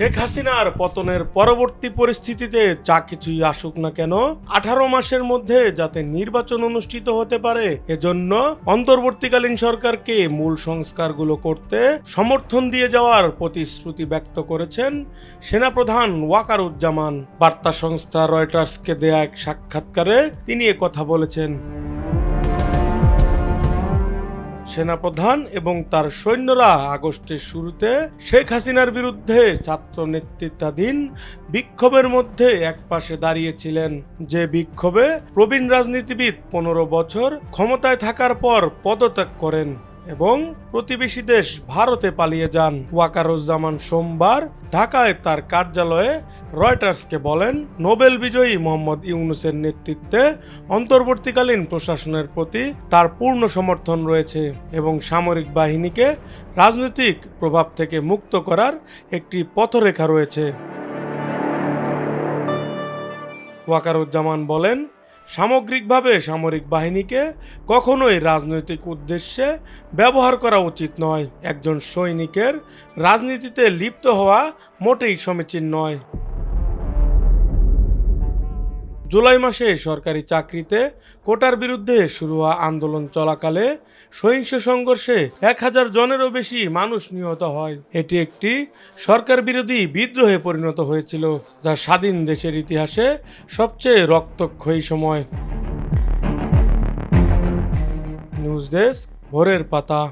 শেখ হাসিনার পতনের পরবর্তী পরিস্থিতিতে যা কিছুই আসুক না কেন, আঠারো মাসের মধ্যে যাতে নির্বাচন অনুষ্ঠিত হতে পারে, এজন্য অন্তর্বর্তীকালীন সরকারকে মূল সংস্কারগুলো করতে সমর্থন দিয়ে যাওয়ার প্রতিশ্রুতি ব্যক্ত করেছেন সেনাপ্রধান ওয়াকারুজ্জামান। বার্তা সংস্থা রয়টার্সকে দেয়া এক সাক্ষাৎকারে তিনি কথা বলেছেন। সেনাপ্রধান এবং তার সৈন্যরা আগস্টের শুরুতে শেখ হাসিনার বিরুদ্ধে ছাত্র নেতৃত্বাধীন বিক্ষোভের মধ্যে একপাশে দাঁড়িয়েছিলেন। যে বিক্ষোভে প্রবীণ রাজনীতিবিদ পনেরো বছর ক্ষমতায় থাকার পর পদত্যাগ করেন। এবং প্রতিবেশী দেশ ভারতে পালিয়ে যান। ওয়াকারুজ্জামান সোমবার ঢাকায় তার কার্যালয়ে রয়টার্সকে বলেন, নোবেল বিজয়ী মোহাম্মদ ইউনুসের নেতৃত্বে অন্তর্বর্তীকালীন প্রশাসনের প্রতি তার পূর্ণ সমর্থন রয়েছে এবং সামরিক বাহিনীকে রাজনৈতিক প্রভাব থেকে মুক্ত করার একটি পথরেখা রয়েছে। ওয়াকারুজ্জামান বলেন সামগ্রিকভাবে সামরিক বাহিনীকে কখনোই রাজনৈতিক উদ্দেশ্যে ব্যবহার করা উচিত নয়। একজন সৈনিকের রাজনীতিতে লিপ্ত হওয়া মোটেই সমীচীন নয়। জুলাই মাসে সরকারি চাকরিতে কোটার বিরুদ্ধে শুরু হওয়া আন্দোলন চলাকালে সহিংস সংঘর্ষে এক হাজার জনেরও বেশি মানুষ নিহত হয়। এটি একটি সরকার বিরোধী বিদ্রোহে পরিণত হয়েছিল, যা স্বাধীন দেশের ইতিহাসে সবচেয়ে রক্তক্ষয়ী সময়। নিউজ ডেস্ক, ভোরের পাতা।